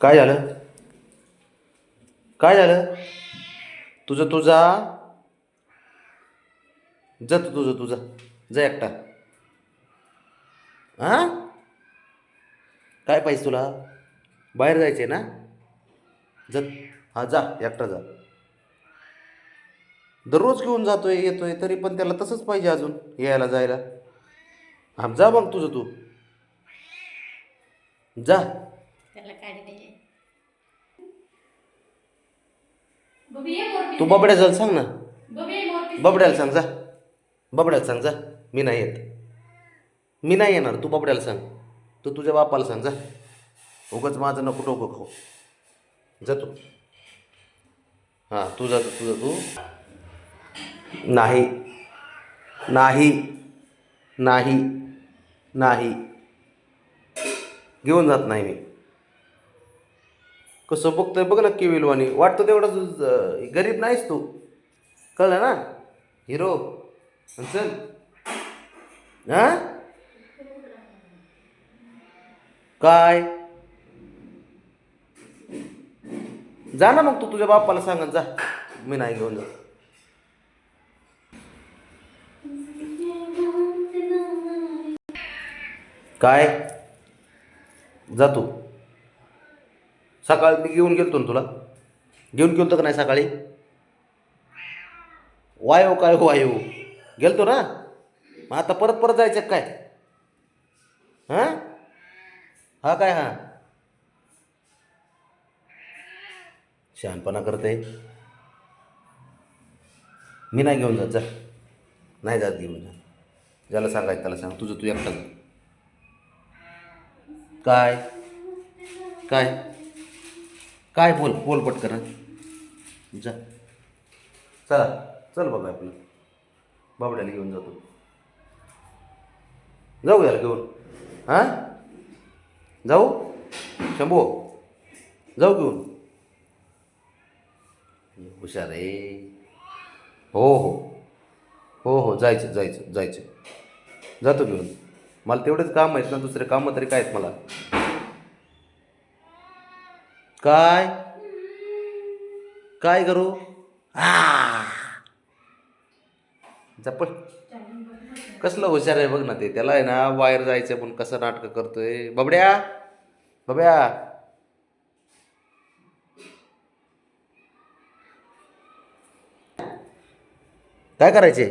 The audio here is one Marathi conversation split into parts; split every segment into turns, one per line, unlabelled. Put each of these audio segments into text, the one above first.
काय झालं? काय झालं? तुझं तुझा. जा तू तुझं तुझा. जा एकटा. हां? काय पाहिजे तुला? बाहेर जायचं आहे ना? जत. हा जा एकटा जा. दररोज घेऊन जातोय येतोय तरी पण त्याला तसंच पाहिजे अजून यायला जायला. हा जा मग तुझं तू. जा.
त्याला काय दे बबी ये मोरपीस
तू बबड्या जायला सांग ना. बबड्याला सांग जा. बबड्याला सांग जा. मी नाही येत. मी नाही येणार तू बबड्याला सांग. तू तुझ्या बापाला सांग जा. उगाच माझं नको डोकं खाऊ. जा तू. हां तू जा तू तुझं तू. नाही. नाही. नाही. नाही. घेऊन जात नाही मी. कसं बघतोय बघ नक्की विलवानी वाटतं तेवढं गरीब नाहीस तू. कळलं ना? हिरो. चल. हा? काय? जा ना मग तू तुझ्या बाप्पाला सांगत जा. मी नाही घेऊन जा काय? जा तू. सकाळी मी घेऊन गेलो ना तुला? घेऊन गेलो का नाही सकाळी? वायो काय हो वायो? गेलतो ना? मग आता परत परत जायचं काय? हां? हा काय हा? शहाणपणा करते मी नाही घेऊन जात जा. नाही जात घेऊन जा. ज्याला सांगायचं त्याला सांग. तुझं तू एकटा काय? काय? काय बोल बोल पटकन. जा. चला चल बाबा आपलं. बाबड्याला घेऊन जातो. जाऊ याला घेऊन. हां? जाऊ? शंभू जाऊ घेऊन. हुशार आहे. हो हो. हो हो जायचं जायचं जायचं. जातो घेऊन. मला तेवढेच काम आहेत ना दुसरे कामं तरी काय आहेत मला? काय? काय करू? आ! कसलं हुशार आहे बघ ना ते. त्याला आहे ना बाहेर जायचं पण कसं नाटकं करतोय. बबड्या! बब्या काय करायचे?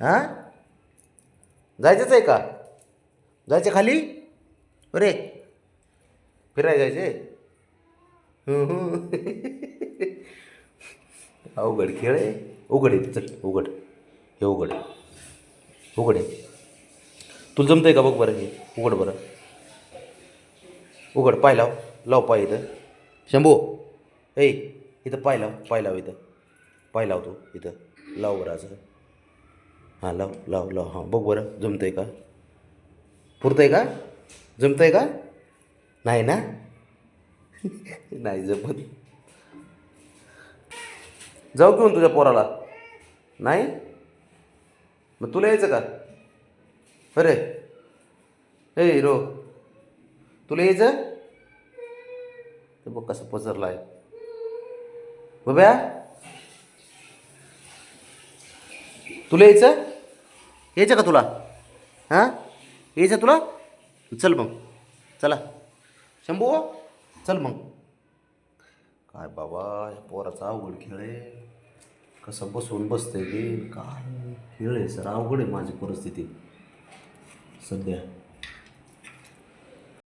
हां जायचंच आहे का? जायचे खाली? अरे! फिरायला जायचे अवघड खेळ आहे. उघड आहे चल उघड. हे उघड. आहे. उघड आहे. तुला जमतंय का बघ बरं हे? उघड बरं. उघड पाय लाव. लाव पाय इथं. शंभू ऐ इथं पाय लाव पाय लाव इथं. पाय लाव तू इथं. लाव बरं असं. हां लाव लाव लाव. हां बघ बरं जमतंय का? पुरतंय का? जमतंय का? नाही ना? नाही जमत. जाऊ घेऊन तुझ्या पोराला. नाही? मग तुला यायचं का? अरे. ए रो तुला यायचं? ते बघ कसं पसरला आहे बब्या तुला यायचं? यायचं का तुला? हां? यायचं तुला? चल मग. चला. शंभू. चल मग. काय बाबा या पोराचा अवघड खेळ आहे. कसं बसून बसतंय ते काय खेळ आहे सर? अवघड आहे माझी परिस्थिती. सध्या.